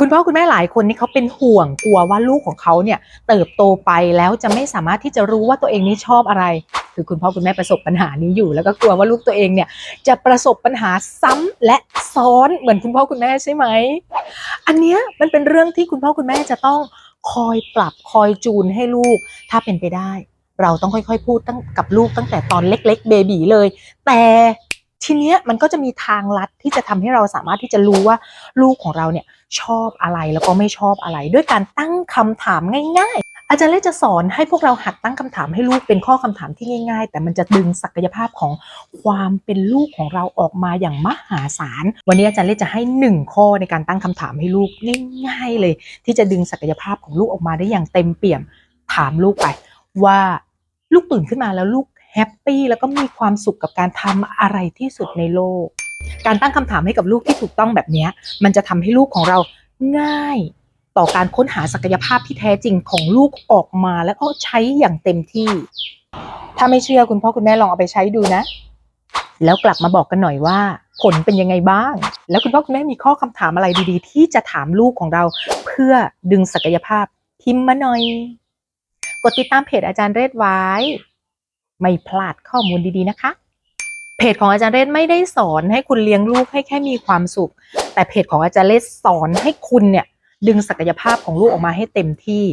คุณพ่อคุณแม่หลายคนนี่เขาเป็นห่วงกลัวว่าลูกของเขาเนี่ยเติบโตไปแล้วจะไม่สามารถที่จะรู้ว่าตัวเองนี่ชอบอะไร คือคุณพ่อคุณแม่ประสบปัญหานี้อยู่ แล้วก็กลัวว่าลูกตัวเองเนี่ยจะประสบปัญหาซ้ำและซ้อนเหมือนคุณพ่อคุณแม่ใช่ไหมอันเนี้ยมันเป็นเรื่องที่คุณพ่อคุณแม่จะต้องคอยปรับคอยจูนให้ลูก ถ้าเป็นไปได้ เราต้องค่อยๆ พูดตั้งกับลูกตั้งแต่ตอนเล็ก ๆ เบบีเลย แต่ ทีเนี้ยมันก็จะมีทางลัดที่จะทำให้เราสามารถที่จะรู้ว่าลูกของเราเนี่ยชอบอะไรแล้วก็ไม่ชอบอะไร ด้วยการตั้งคำถามง่ายๆ อาจารย์เล่จะสอนให้พวกเราหัดตั้งคำถามให้ลูกเป็นข้อคำถามที่ง่าย ๆ แต่มันจะดึงศักยภาพของความเป็นลูกของเราออกมาอย่างมหาศาล วันนี้อาจารย์เล่จะให้หนึ่งข้อในการตั้งคำถามให้ลูกง่ายๆเลย ที่จะดึงศักยภาพของลูกออกมาได้อย่างเต็มเปี่ยมถามลูกไปว่าลูกตื่นขึ้นมาแล้วลูก แฮปปี้แล้วก็มีความสุขกับการทำอะไรที่สุดในโลก การตั้งคำถามให้กับลูกที่ถูกต้องแบบนี้ มันจะทำให้ลูกของเราง่ายต่อการค้นหาศักยภาพที่แท้จริงของลูกออกมาแล้วก็ใช้อย่างเต็มที่ ถ้าไม่เชื่อคุณพ่อคุณแม่ลองเอาไปใช้ดูนะ แล้วกลับมาบอกกันหน่อยว่า ผลเป็นยังไงบ้าง แล้วคุณพ่อคุณแม่มีข้อคำถามอะไรดีๆ ที่จะถามลูกของเรา เพื่อดึงศักยภาพพิมพ์มาหน่อย กดติดตามเพจอาจารย์เรศไว้ ไม่พลาดข้อมูลดีๆนะคะ เพจของอาจารย์เรศไม่ได้สอนให้คุณเลี้ยงลูกให้แค่มีความสุข แต่เพจของอาจารย์เรศสอนให้คุณเนี่ยดึงศักยภาพของลูกออกมาให้เต็มที่